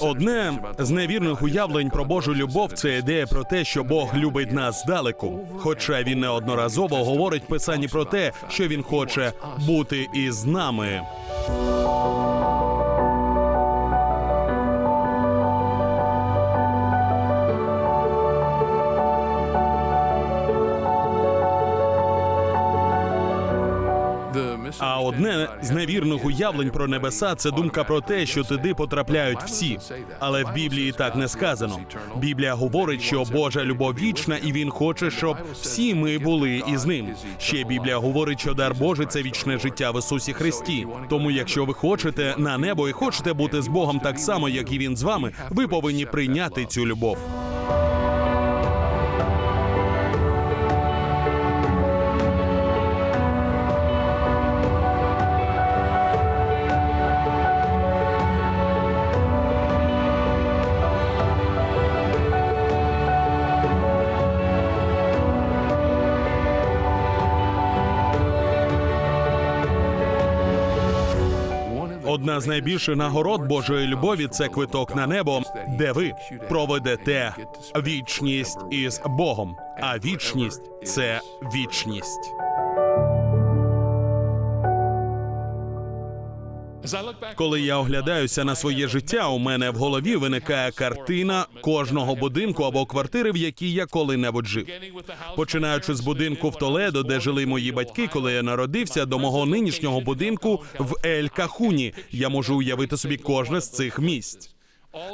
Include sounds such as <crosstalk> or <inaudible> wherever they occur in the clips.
Одне з невірних уявлень про Божу любов це ідея про те, що Бог любить нас здалеку. Хоча він неодноразово говорить в писанні про те, що він хоче бути із нами. Одне з невірних уявлень про небеса це думка про те, що туди потрапляють всі. Але в Біблії так не сказано. Біблія говорить, що Божа любов вічна, і він хоче, щоб всі ми були із ним. Ще Біблія говорить, що дар Божий це вічне життя в Ісусі Христі. Тому, якщо ви хочете на небо і хочете бути з Богом так само, як і він з вами, ви повинні прийняти цю любов. Одна з найбільших нагород Божої любові це квиток на небо, де ви проведете вічність із Богом. А вічність це вічність. Коли я оглядаюся на своє життя, у мене в голові виникає картина кожного будинку або квартири, в якій я коли-небудь жив. Починаючи з будинку в Толедо, де жили мої батьки, коли я народився, до мого нинішнього будинку в Ель Кахуні. Я можу уявити собі кожне з цих місць.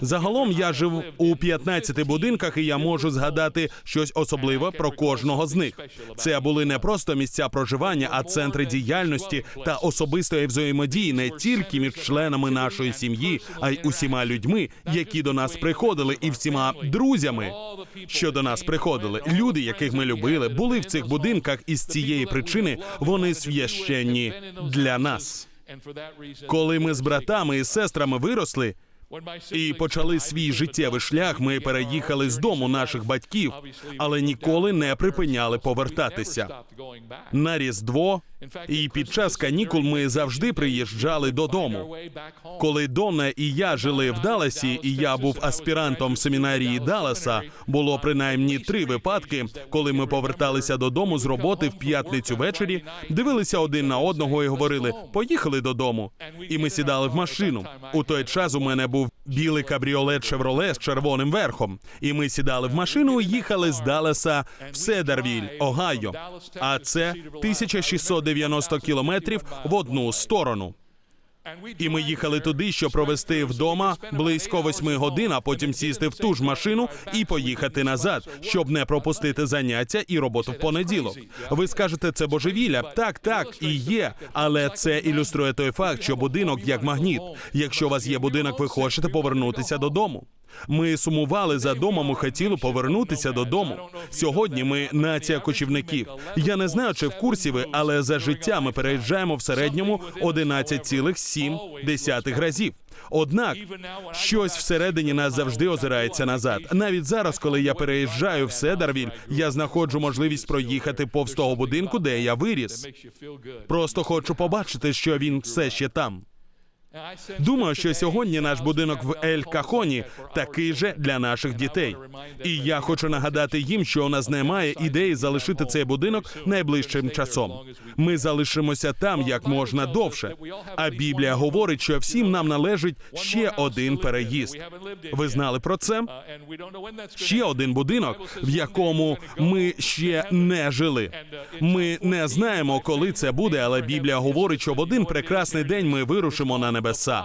Загалом я жив у 15 будинках, і я можу згадати щось особливе про кожного з них. Це були не просто місця проживання, а центри діяльності та особистої взаємодії не тільки між членами нашої сім'ї, а й усіма людьми, які до нас приходили, і всіма друзями, що до нас приходили. Люди, яких ми любили, були в цих будинках, і з цієї причини вони священні для нас. Коли ми з братами і сестрами виросли і почали свій життєвий шлях, ми переїхали з дому наших батьків, але ніколи не припиняли повертатися. На Різдво і під час канікул ми завжди приїжджали додому. Коли Донна і я жили в Далласі, і я був аспірантом в семінарії Далласа, було принаймні три випадки, коли ми поверталися додому з роботи в п'ятницю ввечері, дивилися один на одного і говорили: поїхали додому. І ми сідали в машину. У той час у мене був білий кабріолет Шевроле з червоним верхом. І ми сідали в машину і їхали з Далеса в Седервіль, Огайо. А це 1690 кілометрів в одну сторону. І ми їхали туди, щоб провести вдома близько восьми годин, а потім сісти в ту ж машину і поїхати назад, щоб не пропустити заняття і роботу в понеділок. Ви скажете, це божевілля? Так, так і є. Але це ілюструє той факт, що будинок як магніт. Якщо у вас є будинок, ви хочете повернутися додому. Ми сумували за домом і хотіли повернутися додому. Сьогодні ми нація кочівників. Я не знаю, чи в курсі ви, але за життя ми переїжджаємо в середньому 11,7 разів. Однак щось всередині нас завжди озирається назад. Навіть зараз, коли я переїжджаю в Седарвіль, я знаходжу можливість проїхати повз того будинку, де я виріс. Просто хочу побачити, що він все ще там. Думаю, що сьогодні наш будинок в Ель Кахоні такий же для наших дітей. І я хочу нагадати їм, що у нас немає ідеї залишити цей будинок найближчим часом. Ми залишимося там як можна довше. А Біблія говорить, що всім нам належить ще один переїзд. Ви знали про це? Ще один будинок, в якому ми ще не жили. Ми не знаємо, коли це буде, але Біблія говорить, що в один прекрасний день ми вирушимо на небеса.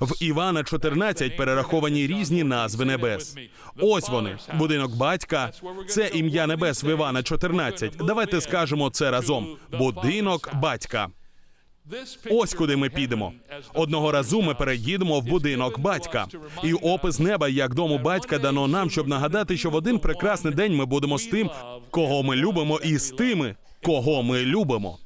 В Івана 14 перераховані різні назви небес. Ось вони. Будинок батька. Це ім'я небес в Івана 14. Давайте скажемо це разом. Будинок батька. Ось куди ми підемо. Одного разу ми переїдемо в будинок батька. І опис неба як дому батька дано нам, щоб нагадати, що в один прекрасний день ми будемо з тим, кого ми любимо, і з тими, кого ми любимо.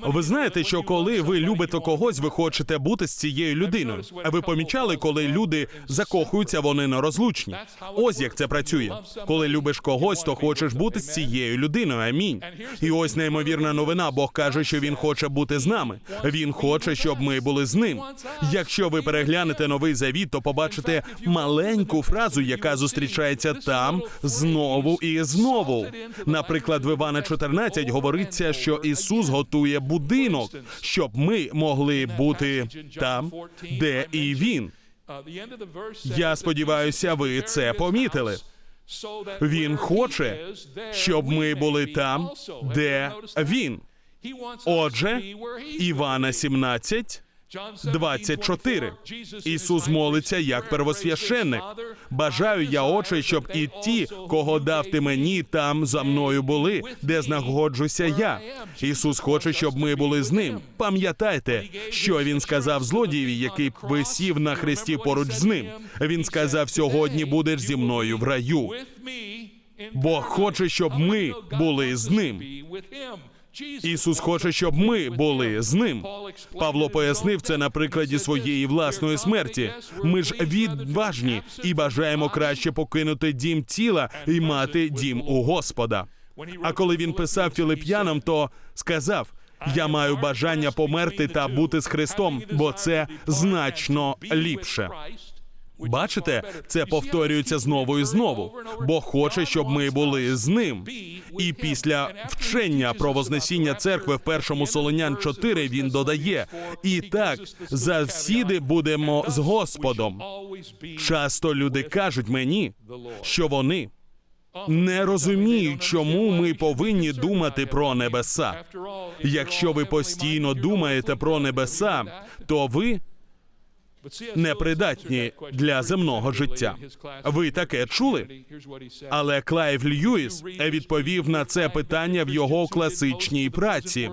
Ви знаєте, що коли ви любите когось, ви хочете бути з цією людиною. А ви помічали, коли люди закохуються, вони нерозлучні. Ось як це працює. Коли любиш когось, то хочеш бути з цією людиною. Амінь. І ось неймовірна новина. Бог каже, що він хоче бути з нами. Він хоче, щоб ми були з ним. Якщо ви переглянете новий завіт, то побачите маленьку фразу, яка зустрічається там знову і знову. Наприклад, в Івана 14 говориться, що Ісус готує будинок, щоб ми могли бути там, де і він. Я сподіваюся, ви це помітили. Він хоче, щоб ми були там, де він. Отже, Івана 17, 24. Ісус молиться як первосвященник. Бажаю я, Отче, щоб і ті, кого дав ти мені, там за мною були, де знаходжуся я. Ісус хоче, щоб ми були з ним. Пам'ятайте, що він сказав злодієві, який висів на хресті поруч з ним. Він сказав: сьогодні будеш зі мною в раю. Бог хоче, щоб ми були з ним. Ісус хоче, щоб ми були з ним. Павло пояснив це на прикладі своєї власної смерті. Ми ж відважні і бажаємо краще покинути дім тіла і мати дім у Господа. А коли він писав філип'янам, то сказав: Я маю бажання померти та бути з Христом, бо це значно ліпше. Бачите, це повторюється знову і знову. Бог хоче, щоб ми були з ним. І після вчення про вознесіння церкви в першому Солонян 4 він додає: і так завсіди будемо з Господом. Часто люди кажуть мені, що вони не розуміють, чому ми повинні думати про небеса. Якщо ви постійно думаєте про небеса, то ви непридатні для земного життя. Ви таке чули? Але Клайв Льюіс відповів на це питання в його класичній праці.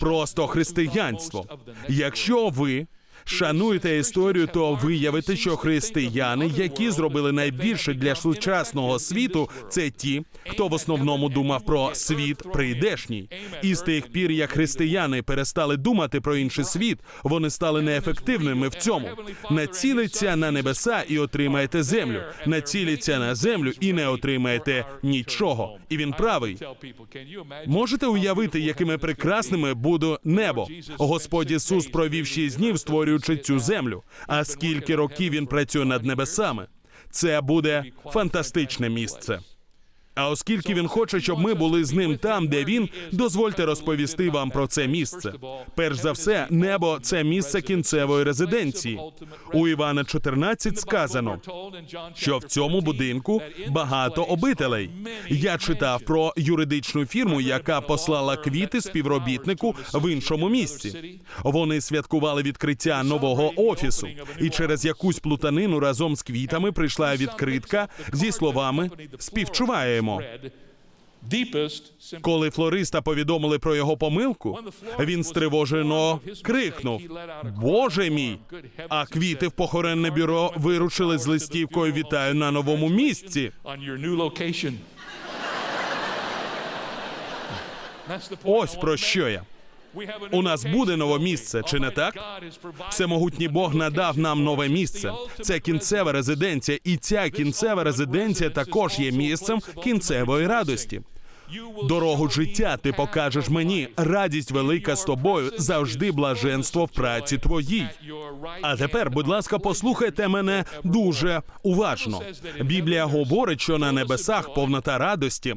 Просто християнство. Якщо ви шануєте історію, то виявите, що християни, які зробили найбільше для сучасного світу, це ті, хто в основному думав про світ прийдешній. І з тих пір, як християни перестали думати про інший світ, вони стали неефективними в цьому. Націлиться на небеса і отримаєте землю. Націліться на землю і не отримаєте нічого. І він правий. Можете уявити, якими прекрасними буде небо? Господь Ісус провів шість днів, створюючи цю землю. А скільки років він працює над небесами? Це буде фантастичне місце. А оскільки він хоче, щоб ми були з ним там, де він, дозвольте розповісти вам про це місце. Перш за все, небо це місце кінцевої резиденції. У Івана 14 сказано, що в цьому будинку багато обителей. Я читав про юридичну фірму, яка послала квіти співробітнику в іншому місці. Вони святкували відкриття нового офісу, і через якусь плутанину разом з квітами прийшла відкритка зі словами Співчуваємо. Коли флориста повідомили про його помилку, він стривожено крикнув: Боже мій! А квіти в похоронне бюро вирушили з листівкою Вітаю на новому місці. <laughs> Ось про що я. У нас буде нове місце, чи не так? Всемогутній Бог надав нам нове місце. Це кінцева резиденція, і ця кінцева резиденція також є місцем кінцевої радості. Дорогу життя ти покажеш мені. Радість велика з тобою, завжди блаженство в праці твоїй. А тепер, будь ласка, послухайте мене дуже уважно. Біблія говорить, що на небесах повнота радості,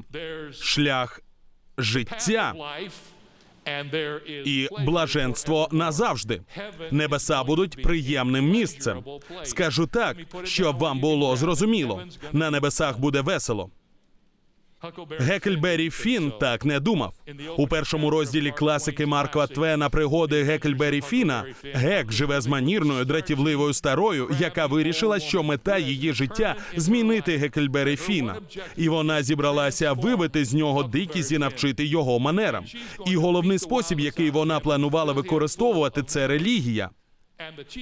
шлях життя і блаженство назавжди. Небеса будуть приємним місцем. Скажу так, щоб вам було зрозуміло. На небесах буде весело. Гекельбері Фін так не думав. У першому розділі класики Марка Твена пригоди Гекельбері Фіна Гек живе з манірною, дратівливою старою, яка вирішила, що мета її життя змінити Гекельбері Фіна. І вона зібралася вибити з нього дикість і навчити його манерам. І головний спосіб, який вона планувала використовувати, це релігія.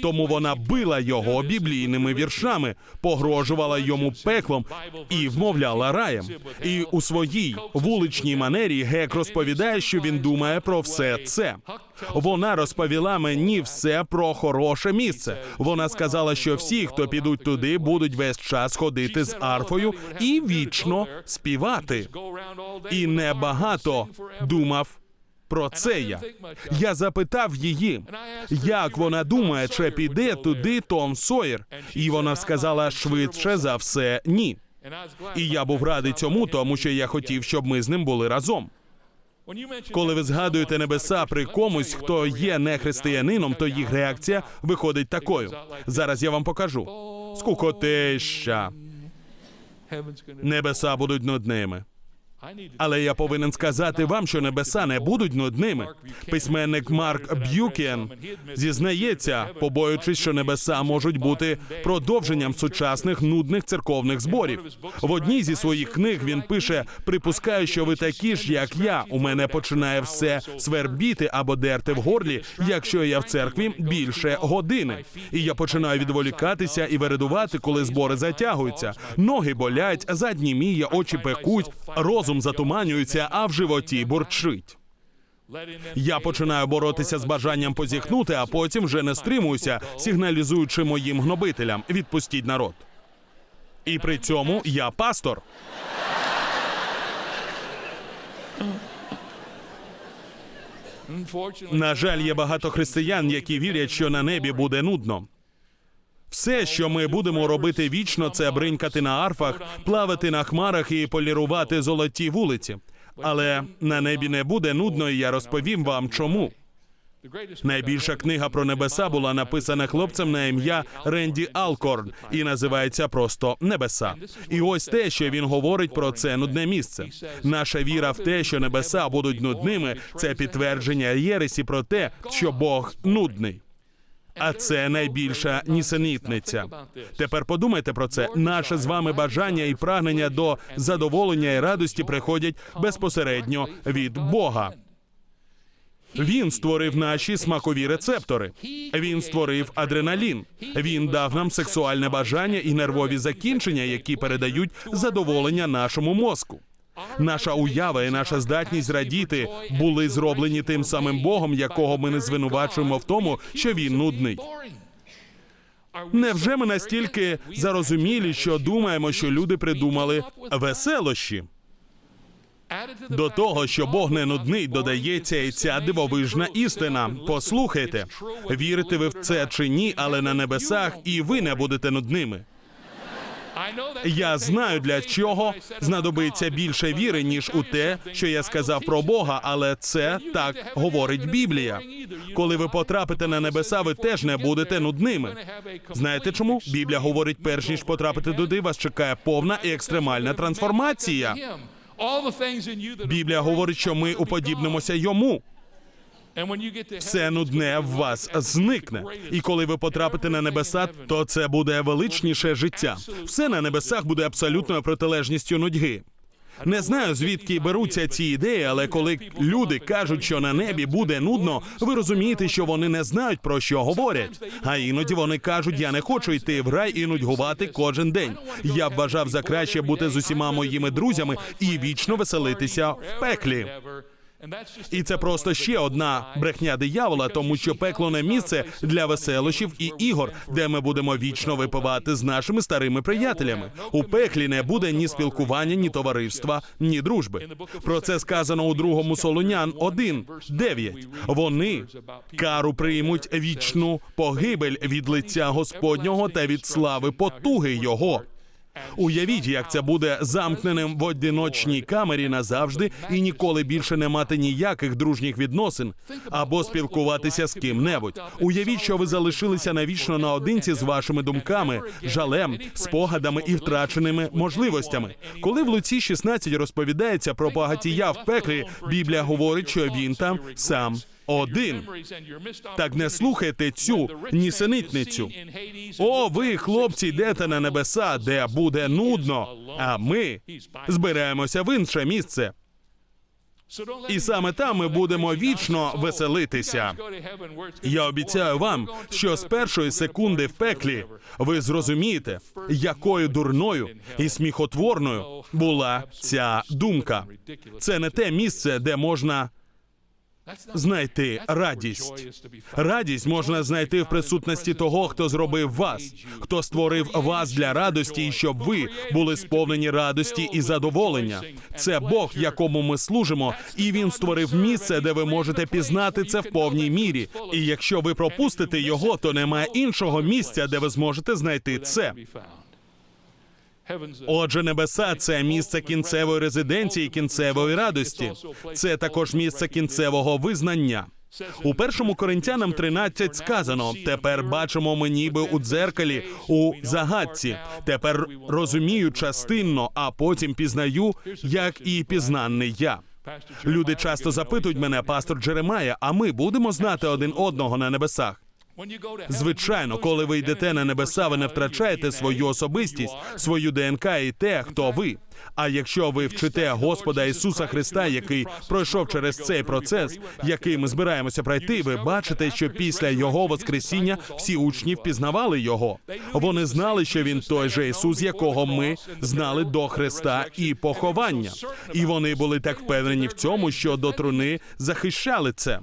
Тому вона била його біблійними віршами, погрожувала йому пеклом і вмовляла раєм. І у своїй вуличній манері Гек розповідає, що він думає про все це. Вона розповіла мені все про хороше місце. Вона сказала, що всі, хто підуть туди, будуть весь час ходити з арфою і вічно співати. І небагато думав про це я. Я запитав її, як вона думає, чи піде туди Том Сойер. І вона сказала швидше за все ні. І я був радий цьому, тому що я хотів, щоб ми з ним були разом. Коли ви згадуєте небеса при комусь, хто є не християнином, то їх реакція виходить такою. Зараз я вам покажу. Скукотища. Небеса будуть нудними. Але я повинен сказати вам, що небеса не будуть нудними. Письменник Марк Б'юкен зізнається, побоюючись, що небеса можуть бути продовженням сучасних нудних церковних зборів. В одній зі своїх книг він пише: припускаю, що ви такі ж, як я. У мене починає все свербіти або дерти в горлі, якщо я в церкві більше години. І я починаю відволікатися і вередувати, коли збори затягуються. Ноги болять, задні міє, очі пекуть, розум затуманюється, а в животі бурчить. Я починаю боротися з бажанням позіхнути, а потім вже не стримуюся, сигналізуючи моїм гнобителям відпустіть народ. І при цьому я пастор. На жаль, є багато християн, які вірять, що на небі буде нудно. Все, що ми будемо робити вічно, це бринькати на арфах, плавати на хмарах і полірувати золоті вулиці. Але на небі не буде нудно, і я розповім вам чому. Найбільша книга про небеса була написана хлопцем на ім'я Ренді Алкорн і називається просто Небеса. І ось те, що він говорить про це нудне місце. Наша віра в те, що небеса будуть нудними, це підтвердження єресі про те, що Бог нудний. А це найбільша нісенітниця. Тепер подумайте про це. Наше з вами бажання і прагнення до задоволення і радості приходять безпосередньо від Бога. Він створив наші смакові рецептори. Він створив адреналін. Він дав нам сексуальне бажання і нервові закінчення, які передають задоволення нашому мозку. Наша уява і наша здатність радіти були зроблені тим самим Богом, якого ми не звинувачуємо в тому, що він нудний. Невже ми настільки зарозумілі, що думаємо, що люди придумали веселощі? До того, що Бог не нудний, додається і ця дивовижна істина. Послухайте, вірите ви в це чи ні, але на небесах і ви не будете нудними. Я знаю, для чого знадобиться більше віри, ніж у те, що я сказав про Бога, але це так говорить Біблія. Коли ви потрапите на небеса, ви теж не будете нудними. Знаєте чому? Біблія говорить, перш ніж потрапити туди, вас чекає повна і екстремальна трансформація. Біблія говорить, що ми уподібнимося йому. Все нудне в вас зникне. І коли ви потрапите на небеса, то це буде величніше життя. Все на небесах буде абсолютною протилежністю нудьги. Не знаю, звідки беруться ці ідеї, але коли люди кажуть, що на небі буде нудно, ви розумієте, що вони не знають про що говорять. А іноді вони кажуть: я не хочу йти в рай і нудьгувати кожен день. Я б вважав за краще бути з усіма моїми друзями і вічно веселитися в пеклі. І це просто ще одна брехня диявола, тому що пекло не місце для веселощів і ігор, де ми будемо вічно випивати з нашими старими приятелями. У пеклі не буде ні спілкування, ні товариства, ні дружби. Про це сказано у другому Солонян 1, 9. Вони кару приймуть вічну погибель від лиця Господнього та від слави потуги його. Уявіть, як це буде замкненим в одиночній камері назавжди і ніколи більше не мати ніяких дружніх відносин або спілкуватися з ким-небудь. Уявіть, що ви залишилися навічно наодинці з вашими думками, жалем, спогадами і втраченими можливостями. Коли в Луці 16 розповідається про багатія в пеклі, Біблія говорить, що він там сам. Один так не слухайте цю нісенітницю. О, ви, хлопці, йдете на небеса, де буде нудно. А ми збираємося в інше місце. І саме там ми будемо вічно веселитися. Я обіцяю вам, що з першої секунди в пеклі ви зрозумієте, якою дурною і сміхотворною була ця думка. Це не те місце, де можна знайти радість. Радість можна знайти в присутності того, хто зробив вас, хто створив вас для радості, і щоб ви були сповнені радості і задоволення. Це Бог, якому ми служимо, і він створив місце, де ви можете пізнати це в повній мірі. І якщо ви пропустите його, то немає іншого місця, де ви зможете знайти це. Отже, небеса це місце кінцевої резиденції, кінцевої радості. Це також місце кінцевого визнання. У першому Коринтянам 13 сказано: тепер бачимо ми ніби у дзеркалі у загадці. Тепер розумію частинно, а потім пізнаю, як і пізнаний я. Люди часто запитують мене, пастор Джеремая, а ми будемо знати один одного на небесах. Звичайно, коли ви йдете на небеса, ви не втрачаєте свою особистість, свою ДНК і те, хто ви. А якщо ви вчите Господа Ісуса Христа, який пройшов через цей процес, який ми збираємося пройти, ви бачите, що після його воскресіння всі учні впізнавали його. Вони знали, що він той же Ісус, якого ми знали до Христа і поховання. І вони були так впевнені в цьому, що до труни захищали це.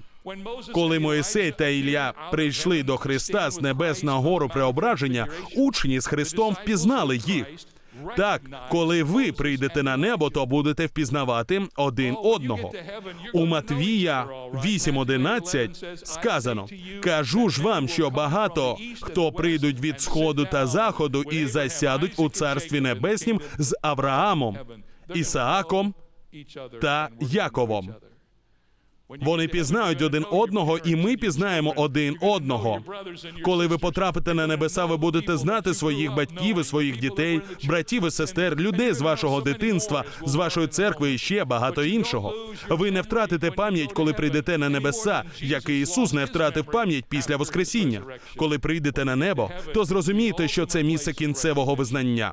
Коли Моїсей та Ілля прийшли до Христа з небес на гору преображення, учні з Христом впізнали їх. Так, коли ви прийдете на небо, то будете впізнавати один одного. У Матвія 8.11 сказано: кажу ж вам, що багато хто прийдуть від сходу та заходу і засядуть у царстві небеснім з Авраамом, Ісааком та Яковом. Вони пізнають один одного, і ми пізнаємо один одного. Коли ви потрапите на небеса, ви будете знати своїх батьків і своїх дітей, братів і сестер, людей з вашого дитинства, з вашої церкви і ще багато іншого. Ви не втратите пам'ять, коли прийдете на небеса, як і Ісус не втратив пам'ять після Воскресіння. Коли прийдете на небо, то зрозумієте, що це місце кінцевого визнання.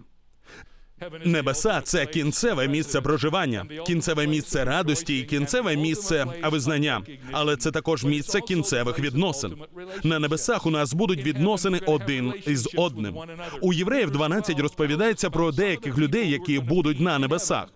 Небеса це кінцеве місце проживання, кінцеве місце радості і кінцеве місце визнання. Але це також місце кінцевих відносин. На небесах у нас будуть відносини один із одним. У євреїв 12 розповідається про деяких людей, які будуть на небесах.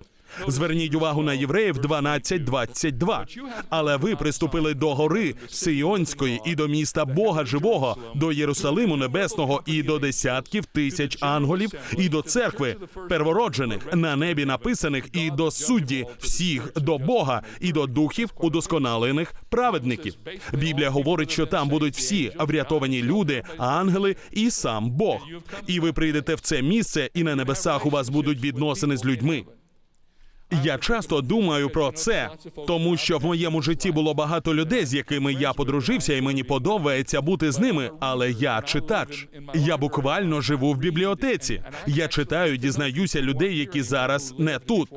Зверніть увагу на євреїв 12.22. Але ви приступили до гори Сіонської і до міста Бога живого, до Єрусалиму Небесного і до десятків тисяч ангелів, і до церкви первороджених на небі написаних, і до судді всіх до Бога, і до духів удосконалених праведників. Біблія говорить, що там будуть всі врятовані люди, ангели і сам Бог. І ви прийдете в це місце, і на небесах у вас будуть відносини з людьми. Я часто думаю про це, тому що в моєму житті було багато людей, з якими я подружився, і мені подобається бути з ними. Але я читач. Я буквально живу в бібліотеці. Я читаю, дізнаюся людей, які зараз не тут.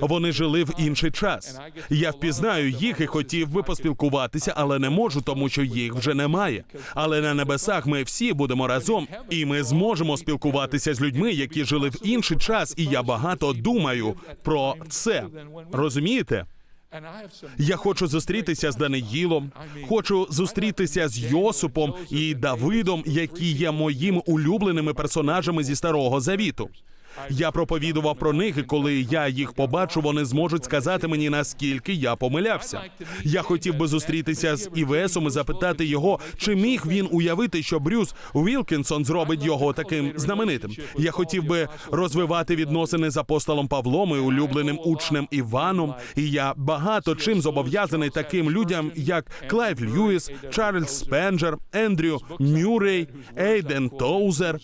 Вони жили в інший час. Я впізнаю їх і хотів би поспілкуватися, але не можу, тому що їх вже немає. Але на небесах ми всі будемо разом, і ми зможемо спілкуватися з людьми, які жили в інший час. І я багато думаю про це. Розумієте? Я хочу зустрітися з Даниїлом, хочу зустрітися з Йосупом і Давидом, які є моїми улюбленими персонажами зі старого завіту. Я проповідував про них, і коли я їх побачу, вони зможуть сказати мені наскільки я помилявся. Я хотів би зустрітися з Івесом і запитати його, чи міг він уявити, що Брюс Вілкінсон зробить його таким знаменитим. Я хотів би розвивати відносини з апостолом Павлом і улюбленим учнем Іваном. І я багато чим зобов'язаний таким людям, як Клайв Льюіс, Чарльз Спенджер, Ендрю Мюррей, Ейден Тоузер.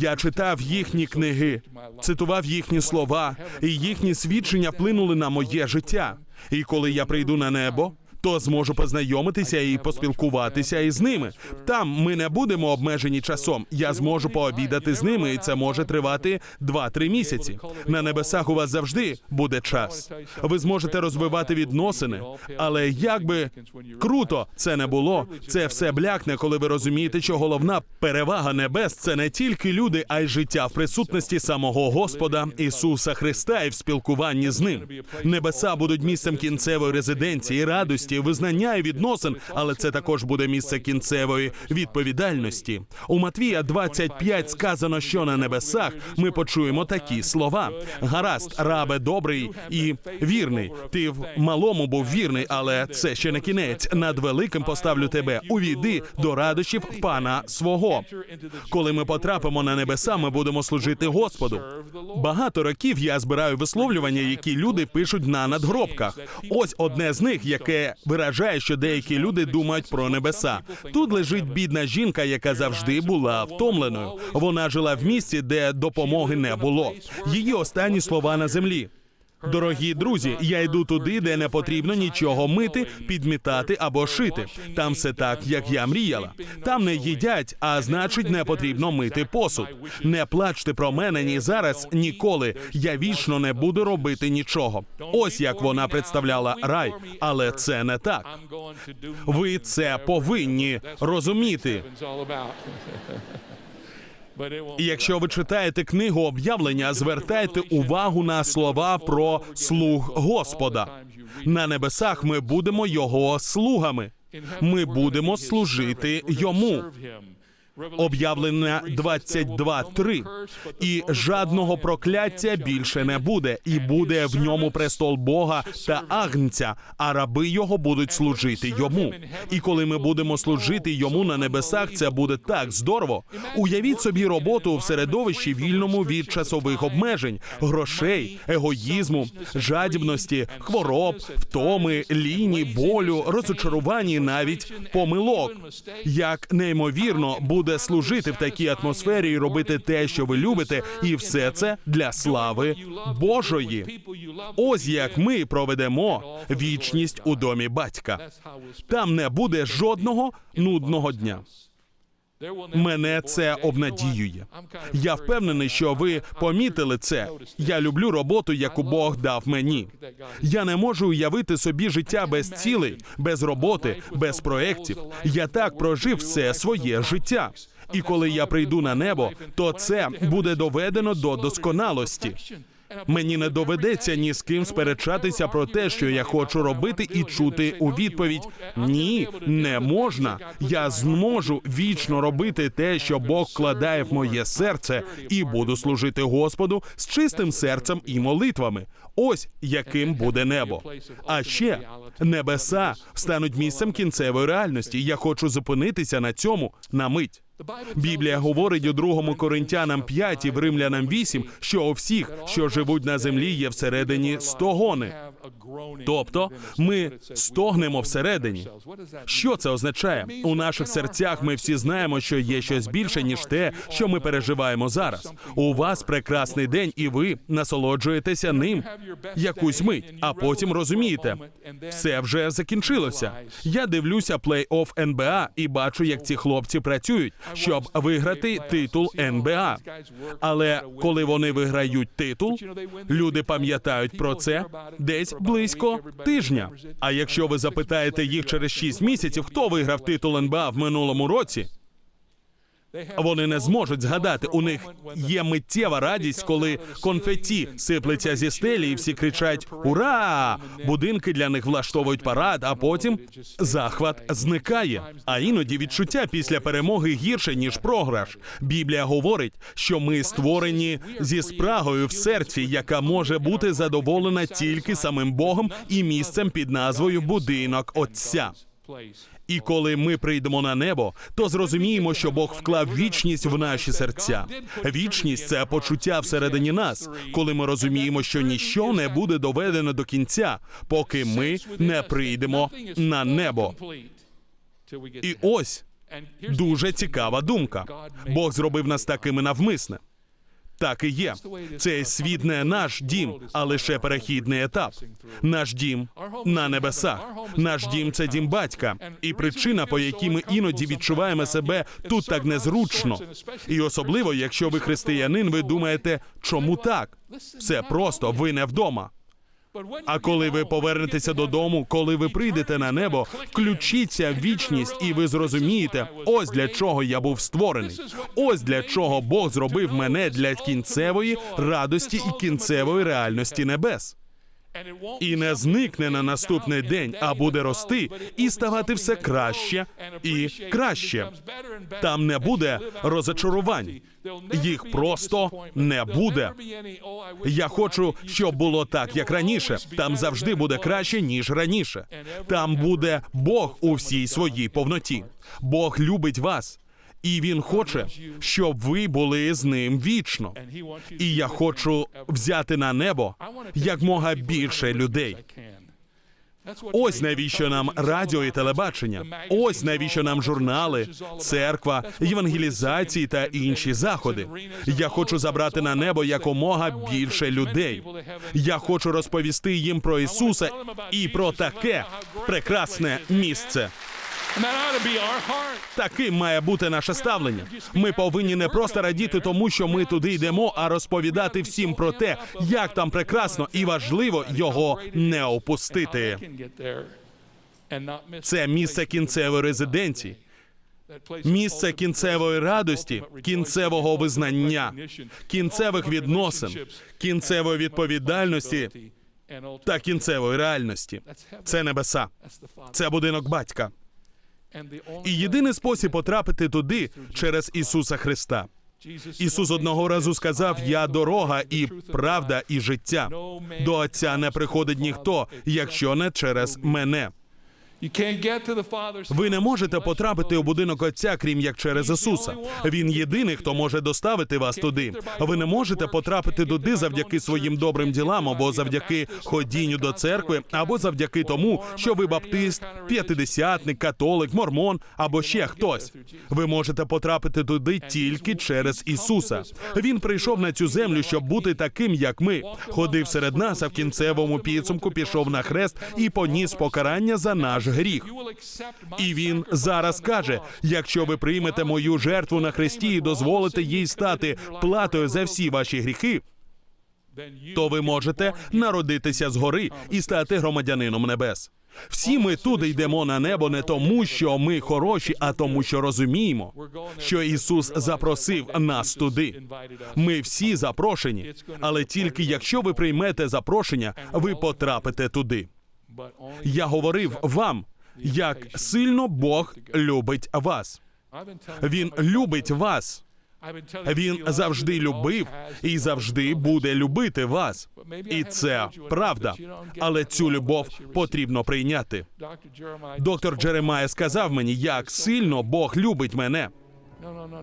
Я читав їхні книги, цитував їхні слова, і їхні свідчення вплинули на моє життя. І коли я прийду на небо, то зможу познайомитися і поспілкуватися із ними. Там ми не будемо обмежені часом. Я зможу пообідати з ними, і це може тривати 2-3 місяці. На небесах у вас завжди буде час. Ви зможете розвивати відносини, але як би круто це не було, це все блякне, коли ви розумієте, що головна перевага небес це не тільки люди, а й життя в присутності самого Господа Ісуса Христа і в спілкуванні з ним. Небеса будуть місцем кінцевої резиденції, радості, визнання і відносин, але це також буде місце кінцевої відповідальності. У Матвія 25 сказано, що на небесах ми почуємо такі слова: гаразд, рабе добрий і вірний. Ти в малому був вірний, але це ще не кінець. Над великим поставлю тебе. Увійди до радощів пана свого. Коли ми потрапимо на небеса, ми будемо служити Господу. Багато років я збираю висловлювання, які люди пишуть на надгробках. Ось одне з них, яке виражає, що деякі люди думають про небеса. Тут лежить бідна жінка, яка завжди була втомленою. Вона жила в місті, де допомоги не було. Її останні слова на землі. Дорогі друзі, я йду туди, де не потрібно нічого мити, підмітати або шити. Там все так, як я мріяла. Там не їдять, а значить, не потрібно мити посуд. Не плачте про мене ні зараз, ніколи. Я вічно не буду робити нічого. Ось як вона представляла рай, але це не так. Ви це повинні розуміти. І Якщо ви читаєте книгу об'явлення, звертайте увагу на слова про слуг Господа. На небесах ми будемо його слугами. Ми будемо служити йому. Об'явлення 22.3. І жадного прокляття більше не буде, і буде в ньому престол Бога та агнця, а раби його будуть служити йому. І коли ми будемо служити йому на небесах, це буде так здорово. Уявіть собі роботу в середовищі вільному від часових обмежень, грошей, егоїзму, жадібності, хвороб, втоми, ліні, болю, розочарувань навіть помилок. Як неймовірно буде служити в такій атмосфері і робити те, що ви любите, і все це для слави Божої. Ось як ми проведемо вічність у домі батька. Там не буде жодного нудного дня. Мене це обнадіює. Я впевнений, що ви помітили це. Я люблю роботу, яку Бог дав мені. Я не можу уявити собі життя без цілей, без роботи, без проєктів. Я так прожив все своє життя. І коли я прийду на небо, то це буде доведено до досконалості. Мені не доведеться ні з ким сперечатися про те, що я хочу робити, і чути у відповідь: ні, не можна. Я зможу вічно робити те, що Бог вкладає в моє серце, і буду служити Господу з чистим серцем і молитвами. Ось яким буде небо. А ще небеса стануть місцем кінцевої реальності. Я хочу зупинитися на цьому на мить. Біблія говорить у 2 Коринтянам 5 і в Римлянам 8, що у всіх, що живуть на землі, є всередині стогони. Тобто ми стогнемо всередині. Що це означає? У наших серцях ми всі знаємо, що є щось більше, ніж те, що ми переживаємо зараз. У вас прекрасний день, і ви насолоджуєтеся ним якусь мить, а потім розумієте, все вже закінчилося. Я дивлюся плей-офф НБА і бачу, як ці хлопці працюють, щоб виграти титул НБА. Але коли вони виграють титул, люди пам'ятають про це десь близько тижня. А якщо ви запитаєте їх через 6 місяців, хто виграв титул НБА в минулому році, вони не зможуть згадати. У них є миттєва радість, коли конфетті сиплеться зі стелі, і всі кричать Ура! Будинки для них влаштовують парад, а потім захват зникає. А іноді відчуття після перемоги гірше ніж програш. Біблія говорить, що ми створені зі спрагою в серці, яка може бути задоволена тільки самим Богом і місцем під назвою Будинок Отця. І коли ми прийдемо на небо, то зрозуміємо, що Бог вклав вічність в наші серця. Вічність це почуття всередині нас, коли ми розуміємо, що ніщо не буде доведено до кінця, поки ми не прийдемо на небо. І ось дуже цікава думка. Бог зробив нас такими навмисне. Так і є. Цей світ не наш дім, а лише перехідний етап. Наш дім на небесах. Наш дім це дім батька. І причина, по якій ми іноді відчуваємо себе тут так незручно. І особливо, якщо ви християнин, ви думаєте, чому так? Все просто, ви не вдома. А коли ви повернетеся додому, коли ви прийдете на небо, включіться в вічність, і ви зрозумієте, ось для чого я був створений. Ось для чого Бог зробив мене для кінцевої радості і кінцевої реальності небес. І не зникне на наступний день, а буде рости і ставати все краще і краще. Там не буде розочарувань. Їх просто не буде. Я хочу, щоб було так, як раніше. Там завжди буде краще, ніж раніше. Там буде Бог у всій своїй повноті. Бог любить вас, і він хоче, щоб ви були з ним вічно. І я хочу взяти на небо якмога більше людей. Ось навіщо нам радіо і телебачення. Ось навіщо нам журнали, церква, євангелізації та інші заходи. Я хочу забрати на небо якомога більше людей. Я хочу розповісти їм про Ісуса і про таке прекрасне місце. Таким має бути наше ставлення. Ми повинні не просто радіти тому, що ми туди йдемо, а розповідати всім про те, як там прекрасно і важливо його не опустити. Це місце кінцевої резиденції, місце кінцевої радості, кінцевого визнання, кінцевих відносин, кінцевої відповідальності та кінцевої реальності. Це небеса, це будинок батька. І єдиний спосіб потрапити туди через Ісуса Христа. Ісус одного разу сказав: Я дорога і правда, і життя. До Отця не приходить ніхто, якщо не через мене. Ви не можете потрапити у будинок Отця, крім як через Ісуса. Він єдиний, хто може доставити вас туди. Ви не можете потрапити туди завдяки своїм добрим ділам, або завдяки ходінню до церкви, або завдяки тому, що ви баптист, п'ятидесятник, католик, мормон або ще хтось. Ви можете потрапити туди тільки через Ісуса. Він прийшов на цю землю, щоб бути таким, як ми. Ходив серед нас, а в кінцевому підсумку пішов на хрест і поніс покарання за наш гріх. І він зараз каже: якщо ви приймете мою жертву на хресті і дозволите їй стати платою за всі ваші гріхи, то ви можете народитися згори і стати громадянином небес. Всі ми туди йдемо на небо не тому, що ми хороші, а тому, що розуміємо, що Ісус запросив нас туди. Ми всі запрошені, але тільки якщо ви приймете запрошення, ви потрапите туди. Я говорив вам, як сильно Бог любить вас. Він любить вас. Він завжди любив і завжди буде любити вас. І це правда. Але цю любов потрібно прийняти. Доктор Джеремая сказав мені, як сильно Бог любить мене.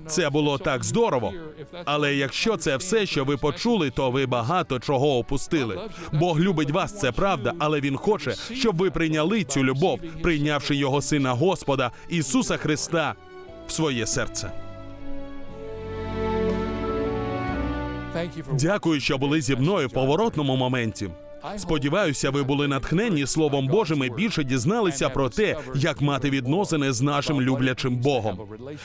Це було так здорово. Але якщо це все, що ви почули, то ви багато чого опустили. Бог любить вас, це правда, але Він хоче, щоб ви прийняли цю любов, прийнявши його сина Господа Ісуса Христа в своє серце. Дякую, що були зі мною в поворотному моменті. Сподіваюся, ви були натхненні Словом Божим і більше дізналися про те, як мати відносини з нашим люблячим Богом.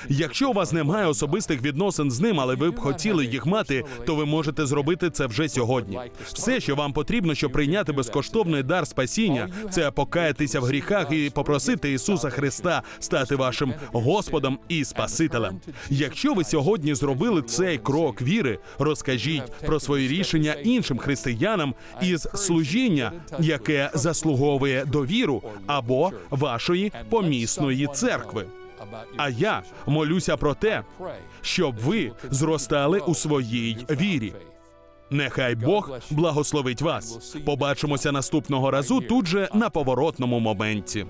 Якщо у вас немає особистих відносин з ним, але ви б хотіли їх мати, то ви можете зробити це вже сьогодні. Все, що вам потрібно, щоб прийняти безкоштовний дар спасіння, це покаятися в гріхах і попросити Ісуса Христа стати вашим Господом і Спасителем. Якщо ви сьогодні зробили цей крок віри, розкажіть про свої рішення іншим християнам із служіння, яке заслуговує довіру або вашої помісної церкви. А я молюся про те, щоб ви зростали у своїй вірі. Нехай Бог благословить вас. Побачимося наступного разу тут же на поворотному моменті.